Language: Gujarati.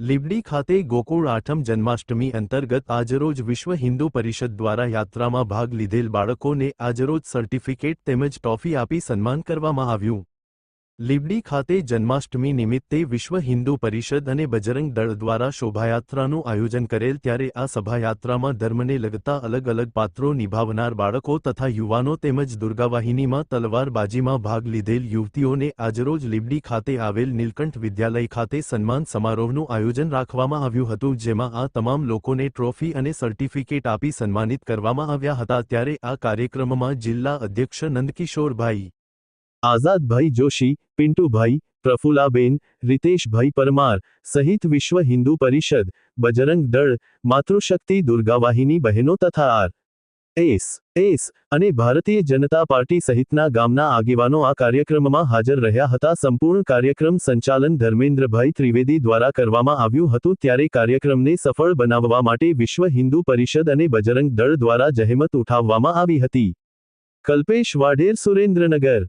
લીબડી ખાતે ગોકુળ આઠમ જન્માષ્ટમી અંતર્ગત આજરોજ વિશ્વ હિન્દુ પરિષદ દ્વારા યાત્રામાં ભાગ લીધેલ બાળકોને આજરોજ સર્ટિફિકેટ તેમજ ટ્રોફી આપી સન્માન કરવામાં આવ્યું. લીબડી ખાતે જન્માષ્ટમી નિમિત્તે વિશ્વ હિન્દુ પરિષદ અને બજરંગ દળ દ્વારા શોભાયાત્રાનું આયોજન કરેલ ત્યારે આ સભાયાત્રામાં ધર્મને લગતા અલગ અલગ પાત્રો નિભાવનાર બાળકો તથા યુવાનો તેમજ દુર્ગાવાહિનીમાં તલવારબાજીમાં ભાગ લીધેલ યુવતીઓને આજરોજ લીબડી ખાતે આવેલ નીલકંઠ વિદ્યાલય ખાતે સન્માન સમારોહનું આયોજન રાખવામાં આવ્યું હતું, જેમાં આ તમામ લોકોને ટ્રોફી અને સર્ટિફિકેટ આપી સન્માનિત કરવામાં આવ્યા હતા. ત્યારે આ કાર્યક્રમમાં જિલ્લા અધ્યક્ષ નંદકિશોરભાઈ આઝાદભાઈ જોશી, પિન્ટુભાઈ પ્રફુલાબેન રીતેશભાઈ પરમાર સહિત વિશ્વ હિન્દુ પરિષદ, બજરંગ દળ, માતૃશક્તિ દુર્ગાવાહિની બહેનો તથા આર. એસ. એસ. અને ભારતીય જનતા પાર્ટી સહિતના ગામના આગેવાનો આ કાર્યક્રમમાં હાજર રહ્યા હતા. સંપૂર્ણ કાર્યક્રમ સંચાલન ધર્મેન્દ્રભાઈ ત્રિવેદી દ્વારા કરવામાં આવ્યું હતું. ત્યારે કાર્યક્રમને સફળ બનાવવા માટે વિશ્વ હિન્દુ પરિષદ અને બજરંગ દળ દ્વારા જહેમત ઉઠાવવામાં આવી હતી. કલ્પેશ વાઢેર સુરેન્દ્રનગર